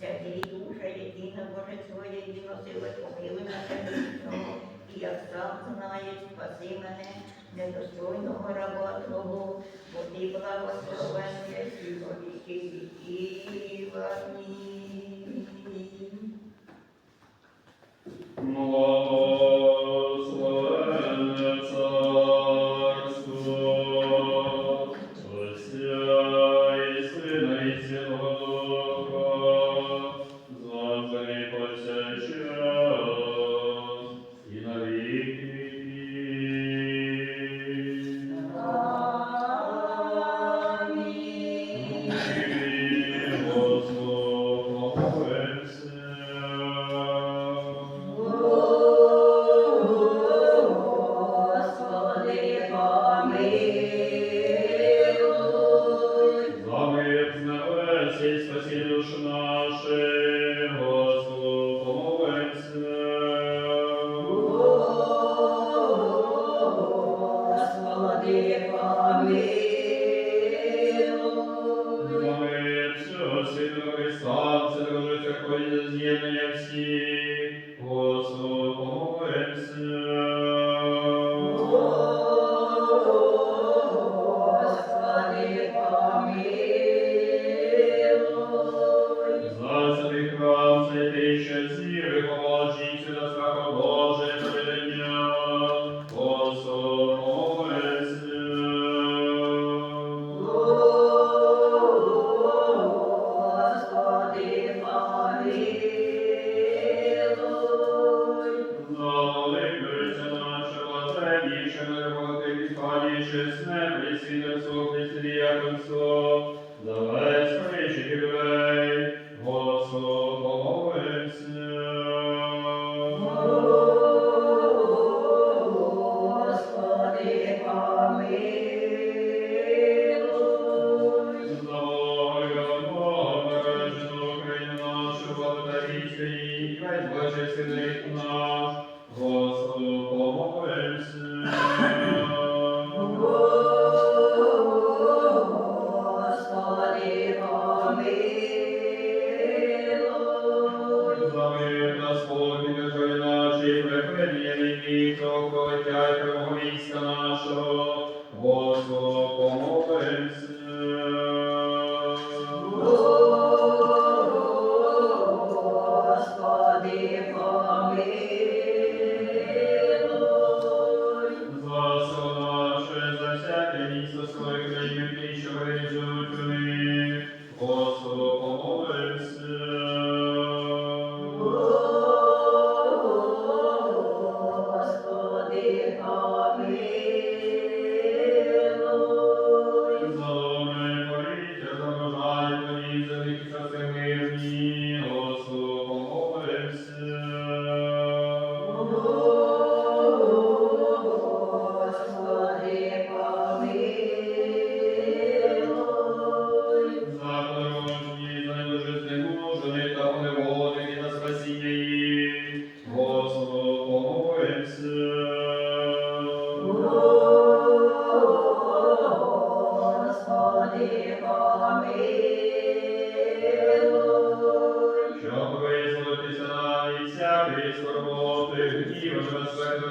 Святий душа, який на Боже своє діло сили побили на землі, і як сам знаєш, спаси мене, недостойного раба Твого, бо ти благословенний і во віки віків. Амінь. Святого Духа. Замир з небес і спасі душ наших, Господу помолимся. Господи, помилуй. Всього світу Христа, це друже церкви з'єднання всіх, присвідерство, християнство, за людей, Господу помолимся. Господи, помилуй. За Бога, бережену Україну нашу, благодаріться і весь блаженний наш, Господу помолимся. Війни, прокляття і перемогу війська нашого, Господу помолимся. Господи, помилуй. За все наше, за всяке місто своє Господи, помилуй. Щоб визволитися навіть всякої скорботи, гніву ж безсмертної,